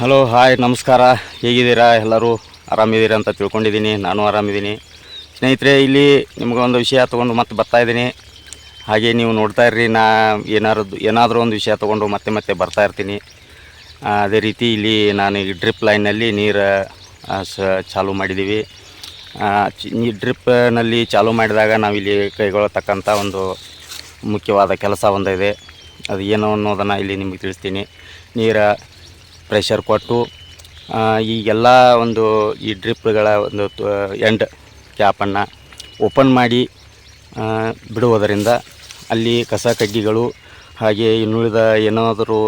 Hello, hi, ನಮಸ್ಕಾರ. ಹೇಗಿದ್ದೀರಾ? ಎಲ್ಲರೂ ಆರಾಮಿದ್ದೀರಾ ಅಂತ ತಿಳ್ಕೊಂಡಿದ್ದೀನಿ. ನಾನು ಆರಾಮಿದ್ದೀನಿ. ಸ್ನೇಹಿತರೆ, ಇಲ್ಲಿ ನಿಮ್ಗೊಂದು ವಿಷಯ ತೊಗೊಂಡು ಮತ್ತೆ ಬರ್ತಾಯಿದ್ದೀನಿ ಹಾಗೆ ನೀವು ನೋಡ್ತಾ ಇರ್ರಿ, ನಾ ಏನಾದ್ರು ಏನಾದರೂ ಒಂದು ವಿಷಯ ತೊಗೊಂಡು ಮತ್ತೆ ಮತ್ತೆ ಬರ್ತಾ ಇರ್ತೀನಿ. ಅದೇ ರೀತಿ ಇಲ್ಲಿ ನಾನು ಈ ಡ್ರಿಪ್ ಲೈನಲ್ಲಿ ನೀರು ಸ, ಚಾಲು ಮಾಡಿದ್ದೀವಿ. ಈ ಡ್ರಿಪ್ನಲ್ಲಿ ಚಾಲು ಮಾಡಿದಾಗ ನಾವಿಲ್ಲಿ ಕೈಗೊಳ್ಳತಕ್ಕಂಥ ಒಂದು ಮುಖ್ಯವಾದ ಕೆಲಸ ಒಂದಿದೆ. ಅದು ಏನು ಅನ್ನೋದನ್ನು ಇಲ್ಲಿ ನಿಮಗೆ ತಿಳಿಸ್ತೀನಿ. ನೀರು ಪ್ರೆಷರ್ ಕೊಟ್ಟು ಈ ಎಲ್ಲ ಒಂದು ಈ ಡ್ರಿಪ್ಗಳ ಒಂದು ಎಂಡ್ ಕ್ಯಾಪನ್ನು ಓಪನ್ ಮಾಡಿ ಬಿಡುವುದರಿಂದ ಅಲ್ಲಿ ಕಸ ಕಡ್ಡಿಗಳು ಹಾಗೆ ಇನ್ನುಳಿದ ಏನಾದರೂ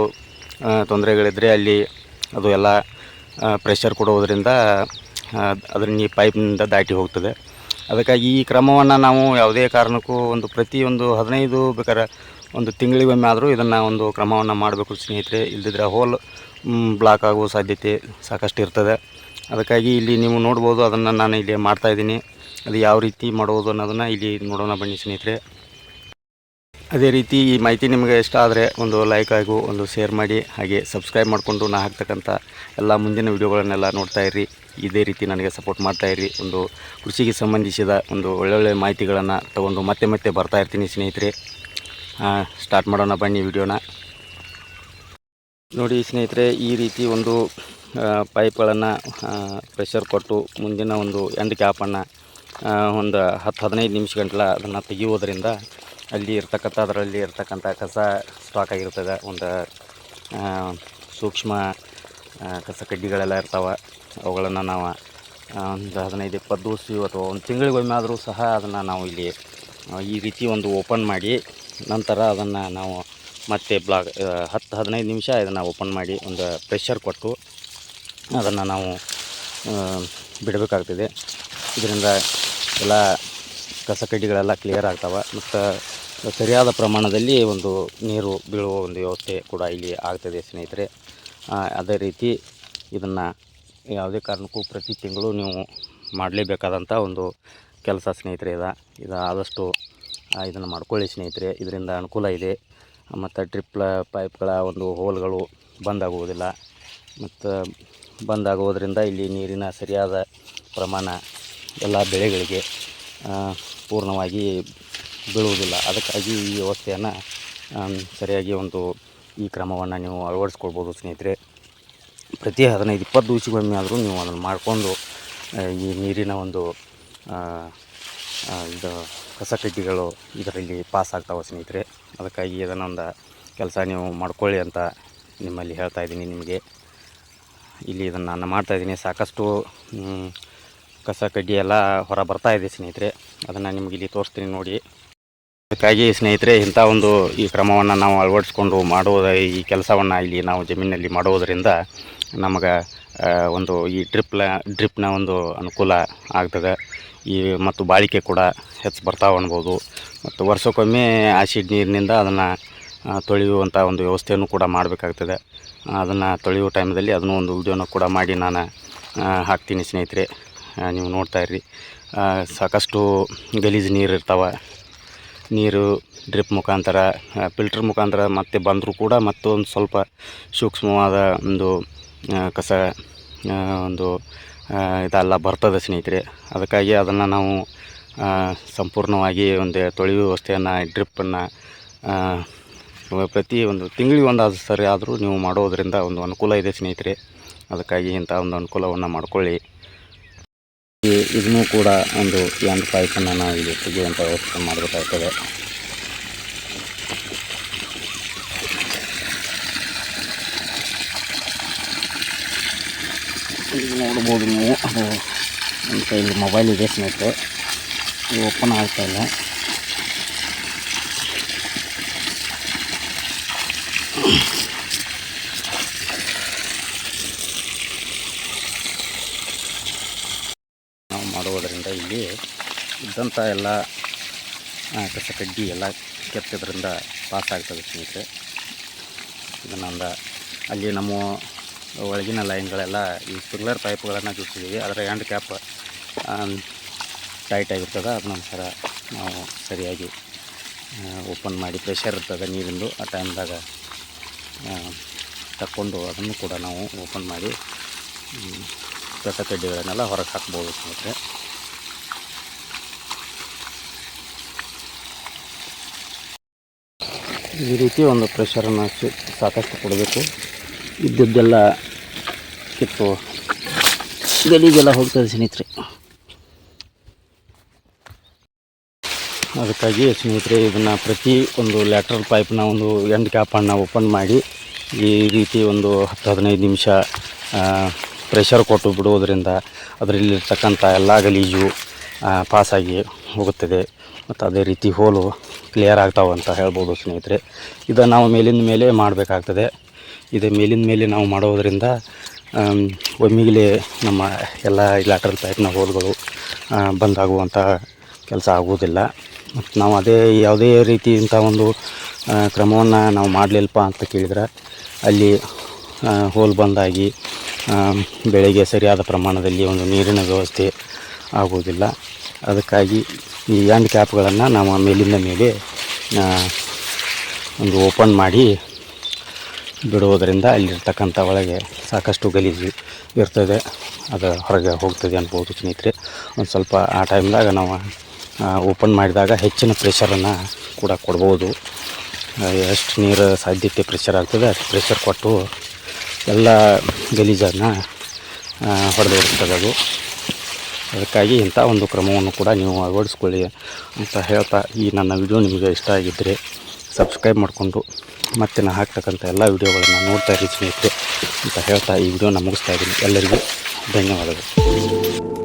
ತೊಂದರೆಗಳಿದ್ದರೆ ಅಲ್ಲಿ ಅದು ಎಲ್ಲ ಪ್ರೆಷರ್ ಕೊಡುವುದರಿಂದ ಅದನ್ನ ಈ ಪೈಪ್ನಿಂದ ದಾಟಿ ಹೋಗ್ತದೆ. ಅದಕ್ಕಾಗಿ ಈ ಕ್ರಮವನ್ನು ನಾವು ಯಾವುದೇ ಕಾರಣಕ್ಕೂ ಒಂದು ಪ್ರತಿಯೊಂದು ಹದಿನೈದು ಬೇಕಾದ್ರೆ ಒಂದು ತಿಂಗಳಿಗೊಮ್ಮೆ ಆದರೂ ಇದನ್ನು ಒಂದು ಕ್ರಮವನ್ನು ಮಾಡಬೇಕು ಸ್ನೇಹಿತರೆ. ಇಲ್ಲದಿದ್ದರೆ ಹೋಲ್ ಬ್ಲಾಕ್ ಆಗುವ ಸಾಧ್ಯತೆ ಸಾಕಷ್ಟು ಇರ್ತದೆ. ಅದಕ್ಕಾಗಿ ಇಲ್ಲಿ ನೀವು ನೋಡ್ಬೋದು, ಅದನ್ನು ನಾನು ಇಲ್ಲಿ ಮಾಡ್ತಾಯಿದ್ದೀನಿ ಅದು ಯಾವ ರೀತಿ ಮಾಡುವುದು ಅನ್ನೋದನ್ನು ಇಲ್ಲಿ ನೋಡೋಣ ಬನ್ನಿ ಸ್ನೇಹಿತರೆ. ಅದೇ ರೀತಿ ಈ ಮಾಹಿತಿ ನಿಮಗೆ ಇಷ್ಟ ಆದರೆ ಒಂದು ಲೈಕ್ ಆಗು ಒಂದು ಶೇರ್ ಮಾಡಿ, ಹಾಗೆ ಸಬ್ಸ್ಕ್ರೈಬ್ ಮಾಡಿಕೊಂಡು ನಾ ಹಾಕ್ತಕ್ಕಂಥ ಎಲ್ಲ ಮುಂದಿನ ವೀಡಿಯೋಗಳನ್ನೆಲ್ಲ ನೋಡ್ತಾ ಇರ್ರಿ. ಇದೇ ರೀತಿ ನನಗೆ ಸಪೋರ್ಟ್ ಮಾಡ್ತಾ ಇರ್ರಿ. ಒಂದು ಕೃಷಿಗೆ ಸಂಬಂಧಿಸಿದ ಒಂದು ಒಳ್ಳೊಳ್ಳೆ ಮಾಹಿತಿಗಳನ್ನು ತಗೊಂಡು ಮತ್ತೆ ಮತ್ತೆ ಬರ್ತಾ ಇರ್ತೀನಿ ಸ್ನೇಹಿತರೆ. ಸ್ಟಾರ್ಟ್ ಮಾಡೋಣ ಬನ್ನಿ ವಿಡಿಯೋನ. ನೋಡಿ ಸ್ನೇಹಿತರೆ, ಈ ರೀತಿ ಒಂದು ಪೈಪ್ಗಳನ್ನು ಪ್ರೆಷರ್ ಕೊಟ್ಟು ಮುಂದಿನ ಒಂದು ಎಂಡ್ ಕ್ಯಾಪನ್ನು ಒಂದು ಹತ್ತು, ಹದಿನೈದು ನಿಮಿಷ ಗಂಟಲ ಅದನ್ನು ತೆಗೆಯುವುದರಿಂದ ಅಲ್ಲಿ ಇರ್ತಕ್ಕಂಥ, ಅದರಲ್ಲಿ ಇರ್ತಕ್ಕಂಥ ಕಸ ಸ್ಟಾಕ್ ಆಗಿರ್ತದೆ. ಒಂದು ಸೂಕ್ಷ್ಮ ಕಸ ಕಡ್ಡಿಗಳೆಲ್ಲ ಇರ್ತಾವೆ. ಅವುಗಳನ್ನು ನಾವು ಒಂದು ಹದಿನೈದು, ಇಪ್ಪತ್ತು ದಿವಸ ಅಥವಾ ಒಂದು ತಿಂಗಳಿಗೊಮ್ಮೆ ಆದರೂ ಸಹ ಅದನ್ನು ನಾವು ಇಲ್ಲಿ ಈ ರೀತಿ ಒಂದು ಓಪನ್ ಮಾಡಿ ನಂತರ ಅದನ್ನು ನಾವು ಮತ್ತೆ ಬ್ಲಾಗ್ ಹತ್ತು ಹದಿನೈದು ನಿಮಿಷ ಇದನ್ನು ಓಪನ್ ಮಾಡಿ ಒಂದು ಪ್ರೆಷರ್ ಕೊಟ್ಟು ಅದನ್ನು ನಾವು ಬಿಡಬೇಕಾಗ್ತದೆ. ಇದರಿಂದ ಎಲ್ಲ ಕಸ ಕಡ್ಡಿಗಳೆಲ್ಲ ಕ್ಲಿಯರ್ ಆಗ್ತವೆ ಮತ್ತು ಸರಿಯಾದ ಪ್ರಮಾಣದಲ್ಲಿ ಒಂದು ನೀರು ಬೀಳುವ ಒಂದು ವ್ಯವಸ್ಥೆ ಕೂಡ ಇಲ್ಲಿ ಆಗ್ತದೆ ಸ್ನೇಹಿತರೆ. ಅದೇ ರೀತಿ ಇದನ್ನು ಯಾವುದೇ ಕಾರಣಕ್ಕೂ ಪ್ರತಿ ತಿಂಗಳು ನೀವು ಮಾಡಲೇಬೇಕಾದಂಥ ಒಂದು ಕೆಲಸ ಸ್ನೇಹಿತರೆ ಇದು. ಇದು ಆದಷ್ಟು ಇದನ್ನು ಮಾಡ್ಕೊಳ್ಳಿ ಸ್ನೇಹಿತರೆ. ಇದರಿಂದ ಅನುಕೂಲ ಇದೆ. ಮತ್ತು ಡ್ರಿಪ್ಲ ಪೈಪ್ಗಳ ಒಂದು ಹೋಲ್ಗಳು ಬಂದಾಗುವುದಿಲ್ಲ. ಮತ್ತು ಬಂದಾಗುವುದರಿಂದ ಇಲ್ಲಿ ನೀರಿನ ಸರಿಯಾದ ಪ್ರಮಾಣ ಎಲ್ಲ ಬೆಳೆಗಳಿಗೆ ಪೂರ್ಣವಾಗಿ ಬೀಳುವುದಿಲ್ಲ. ಅದಕ್ಕಾಗಿ ಈ ವ್ಯವಸ್ಥೆಯನ್ನು ಸರಿಯಾಗಿ ಒಂದು ಈ ಕ್ರಮವನ್ನು ನೀವು ಅಳವಡಿಸ್ಕೊಳ್ಬೋದು ಸ್ನೇಹಿತರೆ. ಪ್ರತಿ ಹದಿನೈದು, ಇಪ್ಪತ್ತು ದಿವಸಗೊಮ್ಮೆ ಆದರೂ ನೀವು ಅದನ್ನು ಮಾಡಿಕೊಂಡು ಈ ನೀರಿನ ಒಂದು ಇದು ಕಸ ಕಡ್ಡಿಗಳು ಇದರಲ್ಲಿ ಪಾಸ್ ಆಗ್ತಾವೆ ಸ್ನೇಹಿತರೆ. ಅದಕ್ಕಾಗಿ ಇದನ್ನೊಂದು ಕೆಲಸ ನೀವು ಮಾಡ್ಕೊಳ್ಳಿ ಅಂತ ನಿಮ್ಮಲ್ಲಿ ಹೇಳ್ತಾ ಇದ್ದೀನಿ ನಿಮಗೆ. ಇಲ್ಲಿ ಇದನ್ನು ನಾನು ಮಾಡ್ತಾಯಿದ್ದೀನಿ ಸಾಕಷ್ಟು ಕಸ ಕಡ್ಡಿ ಎಲ್ಲ ಹೊರ ಬರ್ತಾ ಇದೆ ಸ್ನೇಹಿತರೆ. ಅದನ್ನು ನಿಮಗೆ ಇಲ್ಲಿ ತೋರಿಸ್ತೀನಿ ನೋಡಿ. ಅದಕ್ಕಾಗಿ ಸ್ನೇಹಿತರೆ, ಇಂಥ ಒಂದು ಈ ಕ್ರಮವನ್ನು ನಾವು ಅಳವಡಿಸ್ಕೊಂಡು ಮಾಡುವುದ, ಈ ಕೆಲಸವನ್ನು ಇಲ್ಲಿ ನಾವು ಜಮೀನಿನಲ್ಲಿ ಮಾಡುವುದರಿಂದ ನಮಗೆ ಒಂದು ಈ ಡ್ರಿಪ್ಲ ಡ್ರಿಪ್ನ ಒಂದು ಅನುಕೂಲ ಆಗ್ತದೆ. ಈ ಮತ್ತು ಬಾಳಿಕೆ ಕೂಡ ಹೆಚ್ಚು ಬರ್ತಾವೆ ಅನ್ಬೋದು. ಮತ್ತು ವರ್ಷಕ್ಕೊಮ್ಮೆ ಆಸಿಡ್ ನೀರಿನಿಂದ ಅದನ್ನು ತೊಳೆಯುವಂಥ ಒಂದು ವ್ಯವಸ್ಥೆಯನ್ನು ಕೂಡ ಮಾಡಬೇಕಾಗ್ತದೆ. ಅದನ್ನು ತೊಳೆಯುವ ಟೈಮಲ್ಲಿ ಅದನ್ನು ಒಂದು ವಿಡಿಯೋನ ಕೂಡ ಮಾಡಿ ನಾನು ಹಾಕ್ತೀನಿ ಸ್ನೇಹಿತರೆ. ನೀವು ನೋಡ್ತಾ ಇರ್ರಿ. ಸಾಕಷ್ಟು ಗಲೀಜು ನೀರು ಇರ್ತಾವೆ. ನೀರು ಡ್ರಿಪ್ ಮುಖಾಂತರ ಫಿಲ್ಟ್ರ್ ಮುಖಾಂತರ ಮತ್ತೆ ಬಂದರೂ ಕೂಡ ಮತ್ತೊಂದು ಸ್ವಲ್ಪ ಸೂಕ್ಷ್ಮವಾದ ಒಂದು ಕಸ ಒಂದು ಇದೆಲ್ಲ ಬರ್ತದೆ ಸ್ನೇಹಿತರೆ. ಅದಕ್ಕಾಗಿ ಅದನ್ನು ನಾವು ಸಂಪೂರ್ಣವಾಗಿ ಒಂದು ತೊಳೆಯುವ ವ್ಯವಸ್ಥೆಯನ್ನು, ಡ್ರಿಪ್ಪನ್ನು ಪ್ರತಿ ಒಂದು ತಿಂಗಳಿಗೆ ಒಂದು ಸರಿ ಆದರೂ ನೀವು ಮಾಡೋದರಿಂದ ಒಂದು ಅನುಕೂಲ ಇದೆ ಸ್ನೇಹಿತರೆ. ಅದಕ್ಕಾಗಿ ಇಂಥ ಒಂದು ಅನುಕೂಲವನ್ನು ಮಾಡಿಕೊಳ್ಳಿ. ಇದನ್ನೂ ಕೂಡ ಒಂದು ಎಂಡ್ ಪೈಪನ್ನು ನಾವು ಇಲ್ಲಿ ತೆಗೆಯುವಂಥ ವ್ಯವಸ್ಥೆ ಮಾಡಬೇಕಾಗ್ತದೆ. ಇಲ್ಲಿ ನೋಡ್ಬೋದು ನೀವು. ಅದು ನನ್ನ ಕೈಯಲ್ಲಿ ಮೊಬೈಲ್ ಇದೆ ಸ್ನೇಹಿತರೆ. ಇದು ಓಪನ್ ಆಗ್ತಾ ಇಲ್ಲ. ನಾವು ಮಾಡುವುದರಿಂದ ಇಲ್ಲಿ ಇದ್ದಂಥ ಎಲ್ಲ ಕಸ ಕಡ್ಡಿ ಎಲ್ಲ ಕೆತ್ತದ್ರಿಂದ ಪಾಸ್ ಆಗ್ತದೆ ಸ್ನೇಹಿತರೆ. ಇದನ್ನೊಂದು ಅಲ್ಲಿ ನಮ್ಮ ಒಳಗಿನ ಲೈನ್ಗಳೆಲ್ಲ ಈ ಸ್ಪ್ರಿಂಗ್ಲರ್ ಪೈಪ್ಗಳನ್ನು ಜೋಡಿಸಿದ್ದೀವಿ. ಅದರ ಹ್ಯಾಂಡ್ ಕ್ಯಾಪ್ ಟೈಟ್ ಆಗಿರ್ತದೆ. ಅದನ್ನೊಂಥರ ನಾವು ಸರಿಯಾಗಿ ಓಪನ್ ಮಾಡಿ ಪ್ರೆಷರ್ ಇರ್ತದೆ ನೀರಿಂದು. ಆ ಟೈಮ್ದಾಗ ತಕ್ಕೊಂಡು ಅದನ್ನು ಕೂಡ ನಾವು ಓಪನ್ ಮಾಡಿ ಕಸ ಕಡ್ಡಿಗಳನ್ನೆಲ್ಲ ಹೊರಗೆ ಹಾಕ್ಬೋದು ಸ್ನೇಹಿತರೆ ಈ ರೀತಿ ಒಂದು ಪ್ರೆಷರನ್ನು ಸಾಕಷ್ಟು ಕೊಡಬೇಕು. ಇದ್ದದ್ದೆಲ್ಲ ಕಿತ್ತು. ಗಲೀಜೆಲ್ಲ ಹೋಗ್ತದೆ ಸ್ನೇಹಿತರೆ. ಅದಕ್ಕಾಗಿ ಸ್ನೇಹಿತರೆ, ಇದನ್ನು ಪ್ರತಿ ಒಂದು ಲ್ಯಾಟ್ರಲ್ ಪೈಪ್ನ ಒಂದು ಎಂಡ್ ಕ್ಯಾಪನ್ನು ಓಪನ್ ಮಾಡಿ, ಈ ರೀತಿ ಒಂದು ಹತ್ತು ಹದಿನೈದು ನಿಮಿಷ ಪ್ರೆಷರ್ ಕೊಟ್ಟು ಬಿಡುವುದರಿಂದ ಅದರಲ್ಲಿರ್ತಕ್ಕಂಥ ಎಲ್ಲ ಗಲೀಜು ಪಾಸಾಗಿ ಹೋಗುತ್ತದೆ. ಮತ್ತು ಅದೇ ರೀತಿ ಹೋಲು ಕ್ಲಿಯರ್ ಆಗ್ತಾವಂತ ಹೇಳ್ಬೋದು ಸ್ನೇಹಿತರೆ. ಇದನ್ನು ನಾವು ಮೇಲಿಂದ ಮೇಲೆ ಮಾಡಬೇಕಾಗ್ತದೆ. ಇದು ಮೇಲಿಂದ ಮೇಲೆ ನಾವು ಮಾಡೋದರಿಂದ ಒಮ್ಮಿಗಲೇ ನಮ್ಮ ಎಲ್ಲ ಲ್ಯಾಟ್ರಲ್ ಪೈಪ್ನ ಹೋಲ್ಗಳು ಬಂದಾಗುವಂಥ ಕೆಲಸ ಆಗುವುದಿಲ್ಲ. ಮತ್ತು ನಾವು ಅದೇ ಯಾವುದೇ ರೀತಿಯಿಂದ ಒಂದು ಕ್ರಮವನ್ನು ನಾವು ಮಾಡಲಿಲ್ಲಪ್ಪ ಅಂತ ಕೇಳಿದ್ರೆ, ಅಲ್ಲಿ ಹೋಲ್ ಬಂದಾಗಿ ಬೆಳೆಗೆ ಸರಿಯಾದ ಪ್ರಮಾಣದಲ್ಲಿ ಒಂದು ನೀರಿನ ವ್ಯವಸ್ಥೆ ಆಗುವುದಿಲ್ಲ. ಅದಕ್ಕಾಗಿ ಈ ಹ್ಯಾಂಡ್ ಕ್ಯಾಪ್ಗಳನ್ನು ನಾವು ಮೇಲಿಂದ ಮೇಲೆ ಒಂದು ಓಪನ್ ಮಾಡಿ ಬಿಡುವುದರಿಂದ ಅಲ್ಲಿರ್ತಕ್ಕಂಥ ಒಳಗೆ ಸಾಕಷ್ಟು ಗಲೀಜು ಇರ್ತದೆ. ಅದು ಹೊರಗೆ ಹೋಗ್ತದೆ ಅನ್ಬೋದು ಸ್ನೇಹಿತರೆ. ಒಂದು ಸ್ವಲ್ಪ ಆ ಟೈಮ್ದಾಗ ನಾವು ಓಪನ್ ಮಾಡಿದಾಗ ಹೆಚ್ಚಿನ ಪ್ರೆಷರನ್ನು ಕೂಡ ಕೊಡ್ಬೋದು. ಎಷ್ಟು ನೀರು ಸಾಧ್ಯತೆ ಪ್ರೆಷರ್ ಆಗ್ತದೆ, ಅಷ್ಟು ಪ್ರೆಷರ್ ಕೊಟ್ಟು ಎಲ್ಲ ಗಲೀಜನ್ನು ಹೊಡೆದಿರ್ತದೆ ಅದು. ಅದಕ್ಕಾಗಿ ಇಂಥ ಒಂದು ಕ್ರಮವನ್ನು ಕೂಡ ನೀವು ಅಳವಡಿಸ್ಕೊಳ್ಳಿ ಅಂತ ಹೇಳ್ತಾ ಈ ನನ್ನ ವಿಡಿಯೋ ನಿಮಗೆ ಇಷ್ಟ ಆಗಿದ್ದರೆ ಸಬ್ಸ್ಕ್ರೈಬ್ ಮಾಡಿಕೊಂಡು ಮತ್ತೆ ನಾನು ಹಾಕ್ತಕ್ಕಂಥ ಎಲ್ಲ ವಿಡಿಯೋಗಳನ್ನು ನೋಡ್ತಾ ಇರಿ ಸ್ನೇಹಿತರೆ ಅಂತ ಹೇಳ್ತಾ ಈ ವಿಡಿಯೋನ ಮುಗಿಸ್ತಾ ಇದ್ದೀನಿ. ಎಲ್ಲರಿಗೂ ಧನ್ಯವಾದಗಳು.